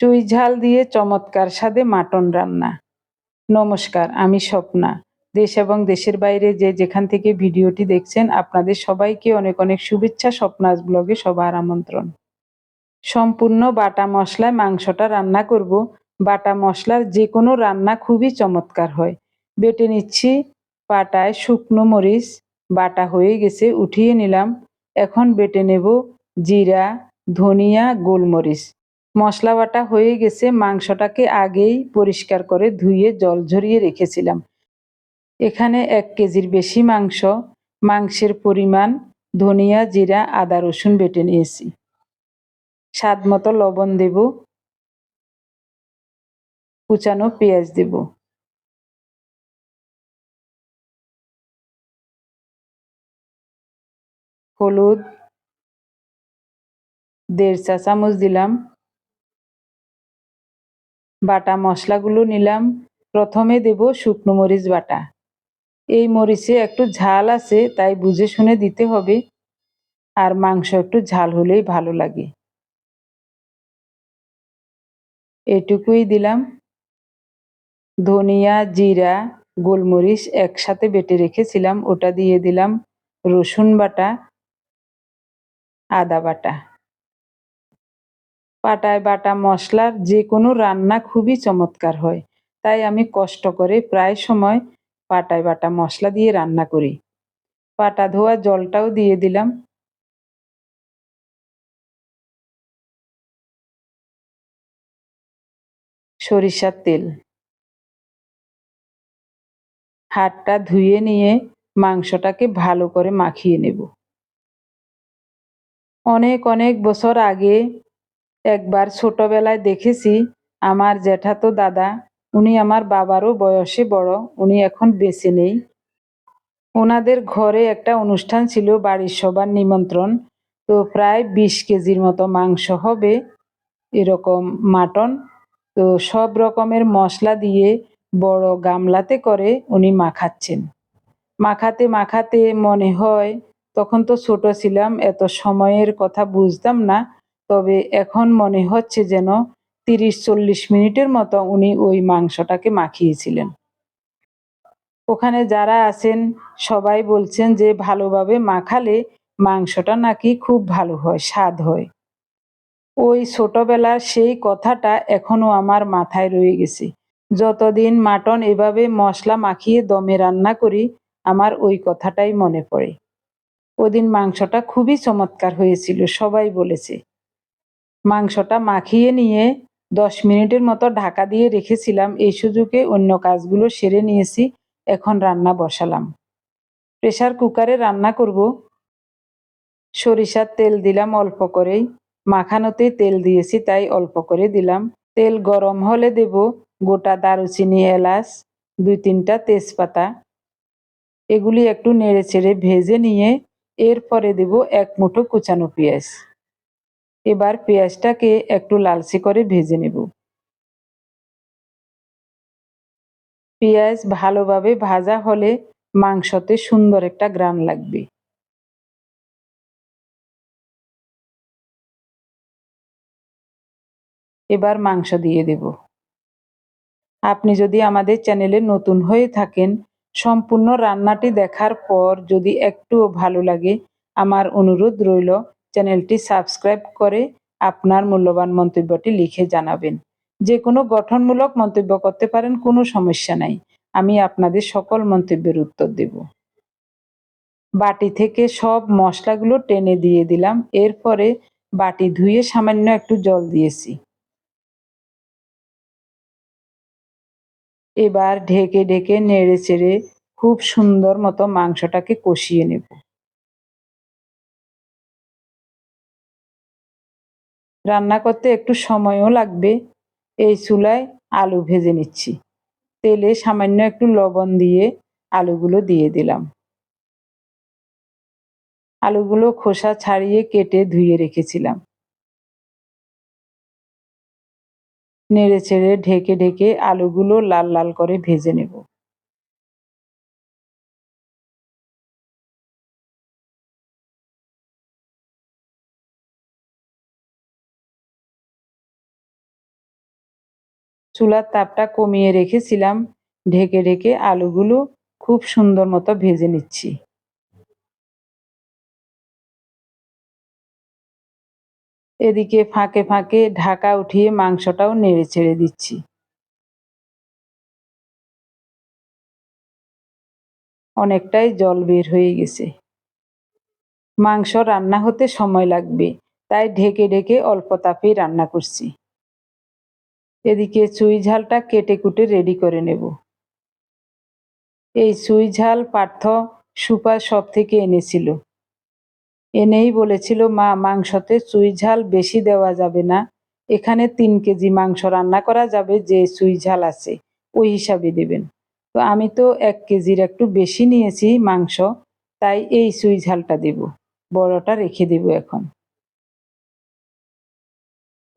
চুই ঝাল দিয়ে চমৎকার স্বাদে মাটন রান্না। নমস্কার, আমি স্বপ্না। দেশ এবং দেশের বাইরে যে যেখান থেকে ভিডিওটি দেখছেন, আপনাদের সবাইকে অনেক অনেক শুভেচ্ছা, স্বপ্নাস ব্লগে সবার আমন্ত্রণ। সম্পূর্ণ বাটা মশলায় মাংসটা রান্না করব। বাটা মশলার যে কোনো রান্না খুবই চমৎকার হয়। বেটে নিচ্ছি পাটায় শুকনো মরিচ, বাটা হয়ে গেছে, উঠিয়ে নিলাম। এখন বেটে নেব জিরা, ধনিয়া, গোলমরিচ। মশলা বাটা হয়ে গেছে, মাংসটাকে আগেই পরিষ্কার করে ধুয়ে জল ঝরিয়ে রেখেছিলাম। এখানে এক কেজির বেশি মাংস, মাংসের পরিমাণ, ধনিয়া, জিরা, আদা, রসুন বেটে নিয়েছি। স্বাদ মতো লবণ দেব, কুচানো পেঁয়াজ দেব। হলুদ, দেড় চা চামচ দিলাম। বাটা মশলাগুলো নিলাম। প্রথমে দেব শুকনো মরিচ বাটা। এই মরিচে একটু ঝাল আছে, তাই বুঝে শুনে দিতে হবে। আর মাংস একটু ঝাল হলেই ভালো লাগে। এটুকুই দিলাম। ধনিয়া, জিরা, গোলমরিচ একসাথে বেটে রেখেছিলাম, ওটা দিয়ে দিলাম রসুন বাটা, আদা বাটা। পাটায় বাটা মশলার যে কোনো রান্না খুবই চমৎকার হয়। তাই আমি কষ্ট করে প্রায় সময় পাটায় বাটা মশলা দিয়ে রান্না করি। পাটা ধোয়া জলটাও দিয়ে দিলাম। সরিষার তেল। হাতটা ধুয়ে নিয়ে মাংসটাকে ভালো করে মাখিয়ে নেব। অনেক অনেক বছর আগে একবার ছোটবেলায় দেখেছি, আমার জ্যাঠাতো দাদা, উনি আমার বাবারও বয়সে বড়, উনি এখন বেঁচে নেই। ওনাদের ঘরে একটা অনুষ্ঠান ছিল বাড়ির সবার নিমন্ত্রণ, তো প্রায় বিশ কেজির মতো মাংস হবে, এরকম মাটন। তো সব রকমের মশলা দিয়ে বড় গামলাতে করে উনি মাখাচ্ছেন। মাখাতে মাখাতে মনে হয়, তখন তো ছোট ছিলাম, এত সময়ের কথা বুঝতাম না তবে এখন মনে হচ্ছে যেন তিরিশ চল্লিশ মিনিটের মতো উনি ওই মাংসটাকে মাখিয়েছিলেন। ওখানে যারা আছেন, সবাই বলছেন যে ভালোভাবে মাখালে মাংসটা নাকি খুব ভালো হয়, স্বাদ হয়। ওই ছোটবেলার সেই কথাটা এখনও আমার মাথায় রয়ে গেছে। যতদিন মাটন এভাবে মশলা মাখিয়ে দমে রান্না করি, আমার ওই কথাটাই মনে পড়ে। ওদিন মাংসটা খুবই চমৎকার হয়েছিল, সবাই বলেছে। মাংসটা মাখিয়ে নিয়ে দশ মিনিটের মতো ঢাকা দিয়ে রেখেছিলাম। এই সুযোগে অন্য কাজগুলো সেরে নিয়েছি। এখন রান্না বসালাম। প্রেশার কুকারে রান্না করব। সরিষার তেল দিলাম অল্প করেই। মাখানোতে তেল দিয়েছি, তাই অল্প করে দিলাম। তেল গরম হলে দেব গোটা দারুচিনি, এলাচ, দুই তিনটা তেজপাতা। এগুলি একটু নেড়ে চেড়ে ভেজে নিয়ে এরপরে দেব এক মুঠো কুচানো পেঁয়াজ। এবার পেঁয়াজটাকে একটু লালচে করে ভেজে নেব। পেঁয়াজ ভালোভাবে ভাজা হলে মাংসতে সুন্দর একটা গ্রান লাগবে। এবার মাংস দিয়ে দেব। আপনি যদি আমাদের চ্যানেলে নতুন হয়ে থাকেন, সম্পূর্ণ রান্নাটি দেখার পর যদি একটুও ভালো লাগে, আমার অনুরোধ রইল চ্যানেলটি সাবস্ক্রাইব করে আপনার মূল্যবান মন্তব্যটি লিখে জানাবেন। যে কোনো গঠনমূলক মন্তব্য করতে পারেন, কোনো সমস্যা নাই। আমি আপনাদের সকল মন্তব্যের উত্তর দেব। বাটি থেকে সব মশলাগুলো টেনে দিয়ে দিলাম। এরপরে বাটি ধুয়ে সামান্য একটু জল দিয়েছি। এবার ঢেকে ঢেকে নেড়ে চেড়ে খুব সুন্দর মতো মাংসটাকে কষিয়ে নেব। রান্না করতে একটু সময়ও লাগবে। এই চুলায় আলু ভেজে নিচ্ছি। তেলে সামান্য একটু লবণ দিয়ে আলুগুলো দিয়ে দিলাম। আলুগুলো খোসা ছাড়িয়ে কেটে ধুয়ে রেখেছিলাম। নেড়ে চেড়ে ঢেকে ঢেকে আলুগুলো লাল লাল করে ভেজে নেব। চুলার তাপটা কমিয়ে রেখেছিলাম, ঢেকে ঢেকে আলুগুলো খুব সুন্দর মতো ভেজে নিচ্ছি। এদিকে ফাঁকে ফাঁকে ঢাকা উঠিয়ে মাংসটাও নেড়ে ছেড়ে দিচ্ছি। অনেকটাই জল বের হয়ে গেছে। মাংস রান্না হতে সময় লাগবে, তাই ঢেকে ঢেকে অল্প তাপেই রান্না করছি। এদিকে চুই ঝালটা কেটে কুটে রেডি করে নেব। এই চুই ঝাল পার্থ সুপার সব থেকে এনেছিল। এনেই বলেছিল, মা, মাংসতে চুই ঝাল বেশি দেওয়া যাবে না। এখানে তিন কেজি মাংস রান্না করা যাবে, যে চুই ঝাল আছে, ওই হিসাবে দেবেন। তো আমি তো এক কেজির একটু বেশি নিয়েছি মাংস, তাই এই চুই ঝালটা দেব। বড়টা রেখে দেব এখন।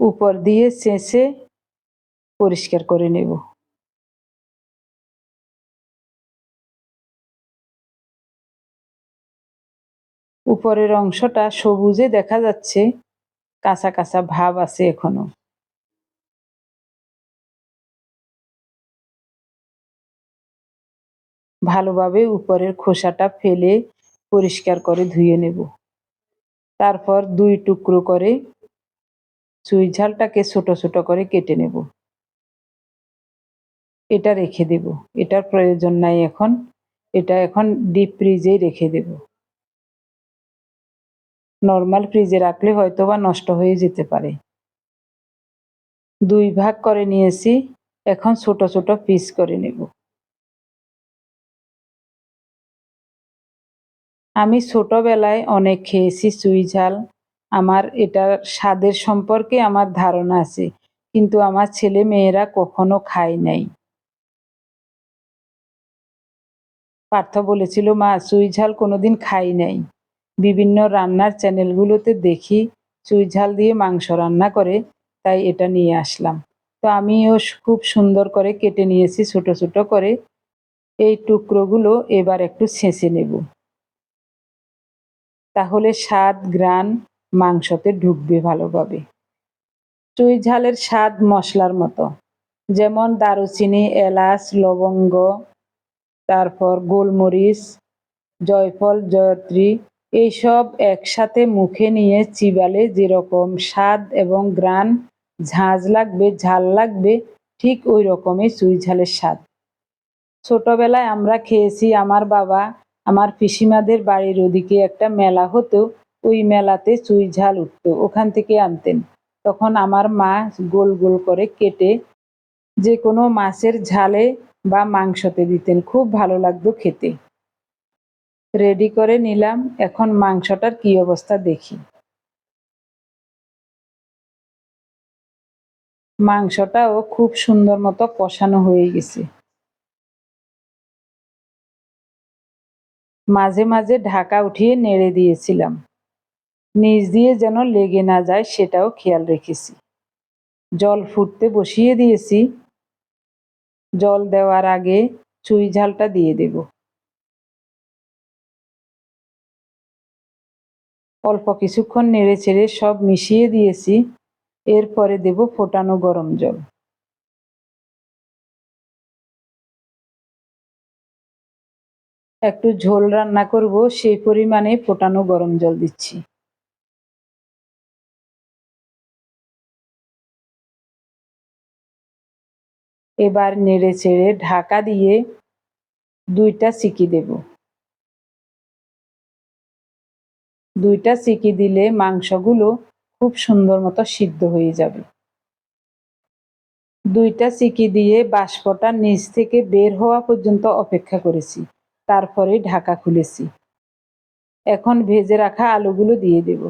উপর দিয়ে চেঁচে পরিষ্কার করে নেব। উপরের অংশটা সবুজে দেখা যাচ্ছে, কাঁচা কাঁচা ভাব আছে এখনও। ভালোভাবে উপরের খোসাটা ফেলে পরিষ্কার করে ধুয়ে নেব। তারপর দুই টুকরো করে চুই ঝালটাকে ছোট ছোট করে কেটে নেব। এটা রেখে দেব। এটার প্রয়োজন নাই এখন। এটা এখন ডিপ ফ্রিজেই রেখে দেব। নর্মাল ফ্রিজে রাখলে হয়তো বা নষ্ট হয়ে যেতে পারে। দুই ভাগ করে নিয়েছি। এখন ছোট ছোট পিস করে নেব। আমি ছোটবেলায় অনেক খেয়েছি চুই ঝাল। আমার এটার স্বাদের সম্পর্কে আমার ধারণা আছে। কিন্তু আমার ছেলে মেয়েরা কখনো খায় নাই। পার্থ বলেছিল, মা, চুই ঝাল কোনোদিন খাই নাই। বিভিন্ন রান্নার চ্যানেলগুলোতে দেখি চুই ঝাল দিয়ে মাংস রান্না করে, তাই এটা নিয়ে আসলাম। তো আমিও খুব সুন্দর করে কেটে নিয়েছি, ছোট ছোট করে। এই টুকরোগুলো এবার একটু ছেঁচে নেব। তাহলে স্বাদ গ্রান মাংসতে ঢুকবে ভালোভাবে। চুই ঝালের স্বাদ মশলার মতো। যেমন দারুচিনি, এলাচ, লবঙ্গ তারপর গোলমরিচ, জয়ফল, জয়ত্রী এইসব একসাথে মুখে নিয়ে চিবালে যেরকম স্বাদ এবং গ্রান ঝাঁঝ লাগবে, ঝাল লাগবে, ঠিক ওই রকমই চুই ঝালের স্বাদ। ছোটবেলায় আমরা খেয়েছি আমার বাবা, আমার পিসিমাদের বাড়ির ওদিকে একটা মেলা হতো, ওই মেলাতে চুই ঝাল উঠতো, ওখান থেকে আনতেন। তখন আমার মা গোল গোল করে কেটে যে কোনো মাছের ঝালে বা মাংসতে দিতেন। খুব ভালো লাগতো খেতে। রেডি করে নিলাম। এখন মাংসটার কি অবস্থা দেখি। মাংসটাও খুব সুন্দর মতো কষানো হয়ে গেছে। মাঝে মাঝে ঢাকা উঠিয়ে নেড়ে দিয়েছিলাম। নিচ দিয়ে যেন লেগে না যায় সেটাও খেয়াল রেখেছি। জল ফুটতে বসিয়ে দিয়েছি। জল দেওয়ার আগে চুই ঝালটা দিয়ে দেব। অল্প কিছুক্ষণ নেড়ে ছেড়ে সব মিশিয়ে দিয়েছি। এরপরে দেব ফোটানো গরম জল। একটু ঝোল রান্না করব, সেই পরিমাণে ফোটানো গরম জল দিচ্ছি। এবার নেড়ে চেড়ে ঢাকা দিয়ে দুইটা সিকি দেব। দুইটা সিকি দিলে মাংসগুলো খুব সুন্দর মতো সিদ্ধ হয়ে যাবে। দুইটা সিকি দিয়ে বাষ্পটা নিচ থেকে বের হওয়া পর্যন্ত অপেক্ষা করেছি, তারপরে ঢাকা খুলেছি। এখন ভেজে রাখা আলুগুলো দিয়ে দেব।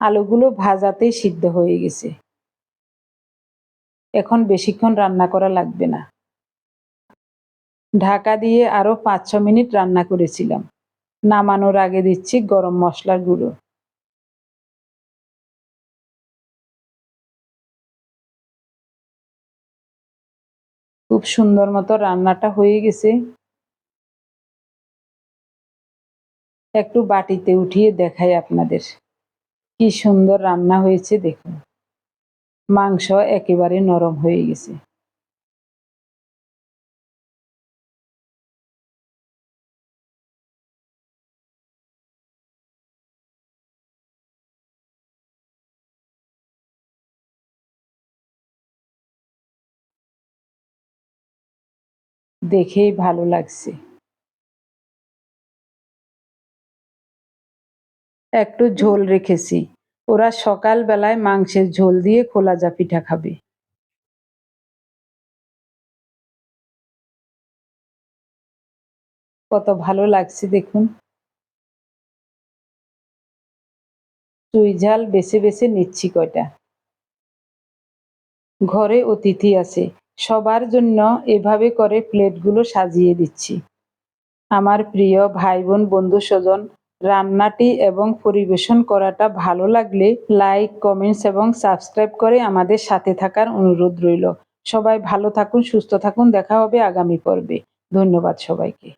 আলুগুলো ভাজাতেই সিদ্ধ হয়ে গেছে। এখন বেশিক্ষণ রান্না করা লাগবে না। ঢাকা দিয়ে আরও পাঁচ ছ মিনিট রান্না করেছিলাম। নামানোর আগে দিচ্ছি গরম মশলার গুঁড়ো। খুব সুন্দর মতো রান্নাটা হয়ে গেছে। একটু বাটিতে উঠিয়ে দেখাই আপনাদের। কি সুন্দর রান্না হয়েছে দেখুন। মাংস একেবারে নরম হয়ে গেছে। দেখেই ভালো লাগছে। একটু ঝোল রেখেছি। ওরা সকাল বেলায় মাংসের ঝোল দিয়ে খোলাজা পিঠা খাবে। কত ভালো লাগছে দেখুন। চুই ঝাল বেছে বেছে নিচ্ছি কয়টা। ঘরে অতিথি আছে, সবার জন্য এভাবে করে প্লেটগুলো সাজিয়ে দিচ্ছি। আমার প্রিয় ভাই বোন, বন্ধু স্বজন রান্নাটি এবং পরিবেশন করাটা ভালো লাগলে লাইক, কমেন্টস এবং সাবস্ক্রাইব করে আমাদের সাথে থাকার অনুরোধ রইল। সবাই ভালো থাকুন, সুস্থ থাকুন। দেখা হবে আগামী পর্বে। ধন্যবাদ সবাইকে।